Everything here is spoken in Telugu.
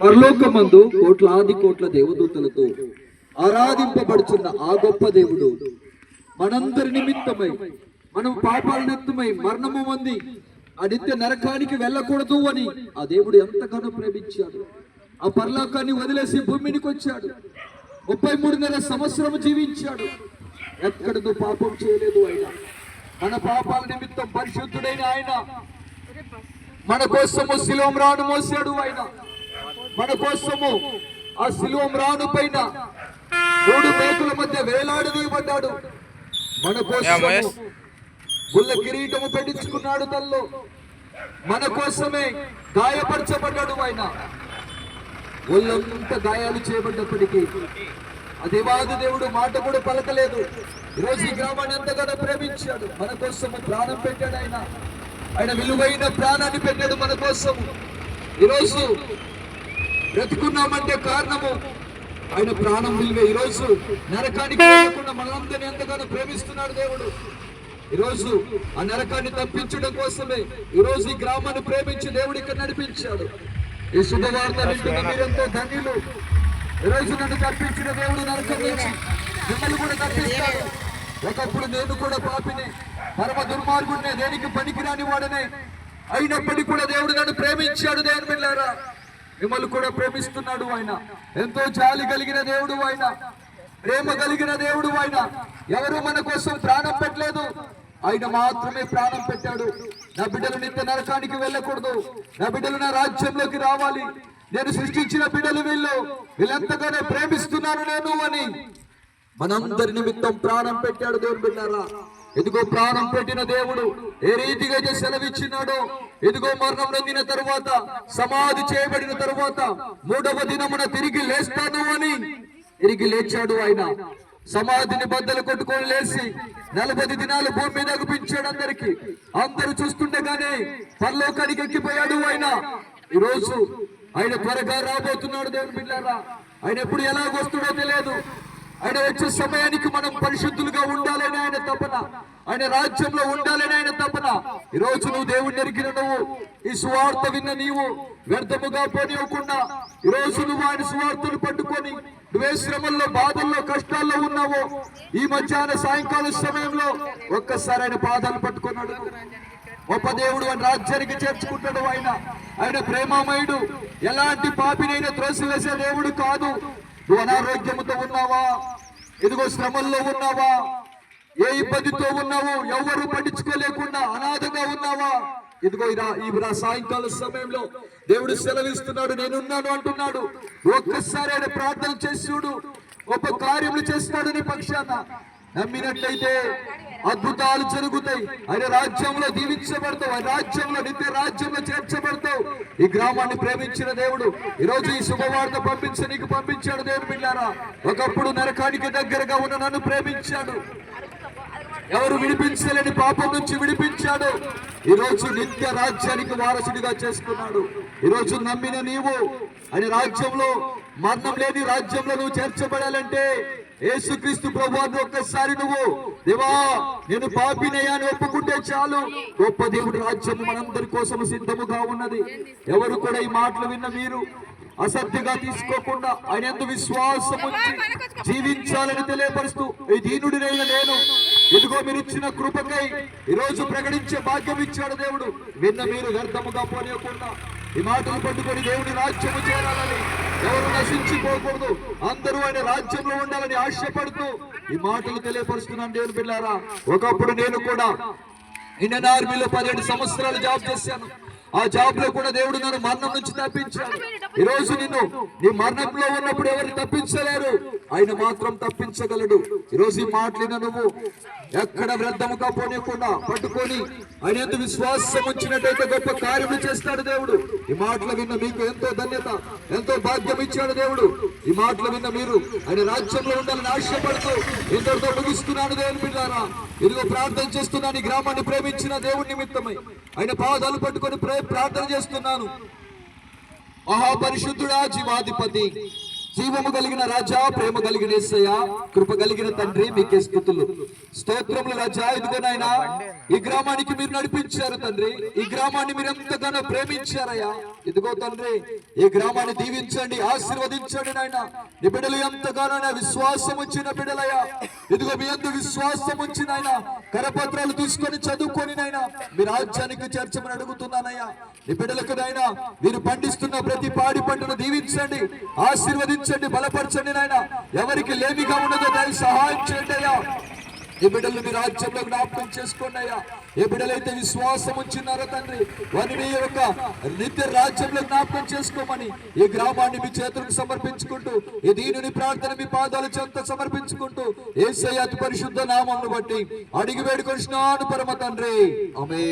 పరలోకమందు కోట్లాది కోట్ల దేవదూతలతో ఆరాధింపబడుచున్న ఆ గొప్ప దేవుడు. మనందరి నిమిత్తమై మనం పాపాల నిమిత్తమై మరణము మంది ఆ నిత్య నరకానికి వెళ్ళకూడదు అని ఆ దేవుడు ఎంతగానో ప్రేమించాడు. ఆ పరలోకాన్ని వదిలేసి భూమినికి వచ్చాడు. ముప్పై మూడున్నర సంవత్సరం జీవించాడు. ఎక్కడదో పాపం చేయలేదు ఆయన. మన పాపాల నిమిత్తం పరిశుద్ధుడైన ఆయన. మన కోసము శిలోం రాను మోసాడు ఆయన. మన కోసము ఆ శిలోం రాను పైన మూడు మేకుల మధ్య వేలాడదీయబడ్డాడు మన కోసము గుల్ల కిరీటము పెట్టించుకున్నాడు తల్లో మన కోసమే గాయపరచబడ్డాడు ఆయన. ఒళ్ళంతా గాయాలు చేయబడ్డప్పటికీ ఆ దేవాది దేవుడు మాట కూడా పలకలేదు. ఈరోజు ఈ గ్రామాన్ని ఎంతగానో ప్రేమించాడు. మన కోసం ప్రాణం పెట్టాడు ఆయన. ఆయన విలువైన ప్రాణాన్ని పెట్టాడు మన కోసం ఈరోజు బ్రతుకున్నామంటే కారణము. ఆయన ప్రాణం విలువే. ఈరోజు నరకానికి వెళ్ళకుండా మనందరినీ ఎంతగానో ప్రేమిస్తున్నాడు దేవుడు. ఈరోజు ఆ నరకాన్ని తప్పించడం కోసమే ఈరోజు ఈ గ్రామాన్ని ప్రేమించి దేవుడు ఇక్కడ నడిపించాడు. ఈ శుభవార్త వింటున్న మీరెంతో ధన్యులు. ఈరోజు నన్ను తప్పించిన దేవుడు నరకం నుంచి మిమ్మల్ని కూడా తప్పిస్తాడు. ఒకప్పుడు నేను కూడా పాపిని పరమ దుర్మార్గుడినే దేనికి పనికిరాని వాడనే అయినప్పటికీ కూడా దేవుడు నన్ను ప్రేమించాడు దేవుని బిళ్ళారా మిమ్మల్ని కూడా ప్రేమిస్తున్నాడు ఆయన. ఎంతో జాలి కలిగిన దేవుడు ఆయన. ప్రేమ కలిగిన దేవుడు ఆయన. ఎవరు మన కోసం ప్రాణం పెట్టలేదు. ఆయన మాత్రమే ప్రాణం పెట్టాడు. నా బిడ్డలు నిత్య నరకానికి వెళ్ళకూడదు. నా బిడ్డలు నా రాజ్యంలోకి రావాలి. నేను సృష్టించిన బిడ్డలు వీళ్ళు. వీళ్ళెంతగానో ప్రేమిస్తున్నాను నేను అని. మనందరి నిమిత్తం ప్రాణం పెట్టాడు దేవుడు బిడ్డారా. ఎదుగో ప్రాణం పెట్టిన దేవుడు ఏ రీతిగా అయితే సెలవిచ్చినాడో ఎదుగో మరణం నొందిన తరువాత సమాధి చేయబడిన తరువాత మూడవ దినమున తిరిగి లేస్తాను అని తిరిగి లేచాడు ఆయన. సమాధిని బద్దలు కొట్టుకొని లేచి నలభై దినాలు భూమి మీద అగుపించాడు అందరికి. అందరూ చూస్తుండగానే పరలోకానికి ఎక్కిపోయాడు ఆయన. ఈ రోజు ఆయన త్వరగా రాబోతున్నాడు దేవుని బిడ్డారా. ఆయన ఎప్పుడు ఎలాగొస్తాడో తెలియదు ఆయన వచ్చే సమయానికి మనం పరిశుద్ధులుగా ఉండాలని ఆయన తపన. ఆయన రాజ్యంలో ఉండాలని ఆయన తపన. ఈ రోజు నువ్వు దేవుడిని ఎరిగిన నువ్వు. ఈ సువార్త విన్న నీవు వ్యర్థముగా పోనివ్వకుండా ఈ రోజు నువ్వు ఆయన సువార్తను పట్టుకొని నువ్వే శ్రమల్లో బాధల్లో కష్టాల్లో ఉన్నావో ఈ మధ్యాహ్న సాయంకాల సమయంలో ఒక్కసారి ఆయన పాదాలు పట్టుకున్నాడు గొప్ప దేవుడు అని రాజ్యానికి చేర్చుకుంటాడు ఆయన. ఆయన ప్రేమామయుడు. ఎలాంటి పాపినైనా త్రోసివేసే దేవుడు కాదు. నువ్వు అనారోగ్యంతో ఉన్నావా? ఇదిగో శ్రమల్లో ఉన్నావా? ఏ ఇబ్బందితో ఉన్నావు? ఎవరు పట్టించుకోలేకుండా అనాథంగా ఉన్నావా? ఇదిగో ఇరా ఈ సాయంకాల సమయంలో దేవుడు సెలవిస్తున్నాడు నేనున్నాను అంటున్నాడు. ఒక్కసారి ఆయన ప్రార్థన చేసి చూడు. గొప్ప కార్యములు చేస్తాడు నీ పక్షాన. నమ్మినట్లయితే అద్భుతాలు జరుగుతాయి. ఆయన రాజ్యంలో దీవించబడతావు ఆయన రాజ్యంలో నిత్య రాజ్యంలో చేర్చబడతావు. ఈ గ్రామాన్ని ప్రేమించిన దేవుడు ఈ రోజు ఈ శుభవార్త పంపించి నీకు పంపించాడు దేవుడు బిడ్డారా. ఒకప్పుడు నరకానికి దగ్గరగా ఉన్న నన్ను ప్రేమించాడు. ఎవరు విడిపించలేని పాపం నుంచి విడిపించాడు. ఈ రోజు నిత్య రాజ్యానికి వారసుడిగా చేసుకున్నాడు. ఈరోజు నమ్మిన నీవు. ఆయన రాజ్యంలో మరణం లేని రాజ్యంలో నువ్వు చేర్చబడాలంటే యేసుక్రీస్తు ప్రభువాన్ని ఒక్కసారి నువ్వు దేవా నేను పాపినయ్యా అని ఒప్పుకుంటే చాలు. గొప్ప దేవుడి రాజ్యము మనందరి కోసం సిద్ధముగా ఉన్నది. ఎవరు కూడా ఈ మాటలు విన్న మీరు అసత్యగా తీసుకోకుండా ఆయన ఎందు విశ్వాసం ఉంచి జీవించాలని తెలియపరుస్తూ ఈ దీనుడినైన నేను. ఇదిగో మీరు ఇచ్చిన కృపకై ఈ రోజు ప్రకటించే భాగ్యం ఇచ్చాడు దేవుడు. విన్న మీరు వ్యర్థముగా పోనీయకుండా ఈ మాటలు పట్టుకొని దేవుడి రాజ్యము చేరాలని ఎవరు నశించిపోకూడదు. అందరూ ఆయన రాజ్యంలో ఉండాలని ఆశపడుతూ ఈ మాటలు తెలియపరుస్తున్నాను దేవుని పిల్లారా ఒకప్పుడు నేను కూడా ఇండియన్ ఆర్మీలో పదిహేడు సంవత్సరాలు జాబ్ చేశాను. ఆ జాబ్లో కూడా దేవుడు నన్ను మరణం నుంచి తప్పించాడు. ఈ రోజు నిన్ను నీ మరణంలో ఉన్నప్పుడు ఎవరు తప్పించలేరు? ఆయన మాత్రం తప్పించగలడు. ఈ రోజు ఈ మాటలిన నువ్వు ఎక్కడ వ్యర్థముగా పోనీయకుండా పట్టుకొని ఆయన ఎంత విశ్వాసం వచ్చినట్టయితే గొప్ప కార్యము చేస్తాడు దేవుడు. ఈ మాటలు విన్న మీకు ఎంతో ధన్యత ఎంతో భాగ్యం ఇచ్చాడు దేవుడు. ఈ మాటలు విన్న మీరు ఆయన రాజ్యంలో ఉండాలని ఆశపడుతూ ఇంతటితో ముగిస్తున్నాడు దేవుని బిడ్డారా. ఇదిగో ప్రార్థన చేస్తున్నాను ఈ గ్రామాన్ని ప్రేమించిన దేవుడి నిమిత్తమై. ఆయన పాదాలు పట్టుకొని ప్రార్థన చేస్తున్నాను. మహాపరిశుద్ధుడా జీవాధిపతి జీవము కలిగిన రాజా ప్రేమ కలిగిన కృప కలిగిన తండ్రి మీకే స్థుతులు. స్తోత్రములు రాజా ఇదిగోనైనా ఈ గ్రామానికి మీరు నడిపించారు తండ్రి. ఈ గ్రామాన్ని మీరు ఎంతగానో ప్రేమించారయ్యా. ఇదిగో తండ్రి ఈ గ్రామాన్ని దీవించండి ఆశీర్వదించండి నాయన. నీ బిడ్డలు ఎంతగానో విశ్వాసం వచ్చిన బిడ్డలయ్యా. ఇదిగో మీ అందు విశ్వాసం వచ్చి నాయన కరపత్రాలు తీసుకొని చదువుకొని నాయన మీ రాజ్యానికి చేర్చమని అడుగుతున్నానయ్యా. నీ బిడ్డలకు నాయన మీరు పండిస్తున్న ప్రతి పాడి పంటను దీవించండి ఆశీర్వదించండి బలపరచండి నాయన. ఎవరికి లేమిగా ఉన్నదో దాన్ని సహాయం చేయండి అయ్యా. ఏ బిడ్డలు మీ రాజ్యంలో జ్ఞాపకం చేసుకోండి అయ్యా. ఏ బిడ్డలైతే విశ్వాసం ఉంచున్నారో తండ్రి వారిని మీ యొక్క నిత్య రాజ్యంలో జ్ఞాపకం చేసుకోమని ఈ గ్రామాన్ని మీ చేతులకు సమర్పించుకుంటూ ఈ దీనిని ప్రార్థన మీ పాదాల చెంత సమర్పించుకుంటూ ఏసై అతి పరిశుద్ధ నామాలను బట్టి అడిగి వేడుకొచ్చినాను పరమ తండ్రి. అమే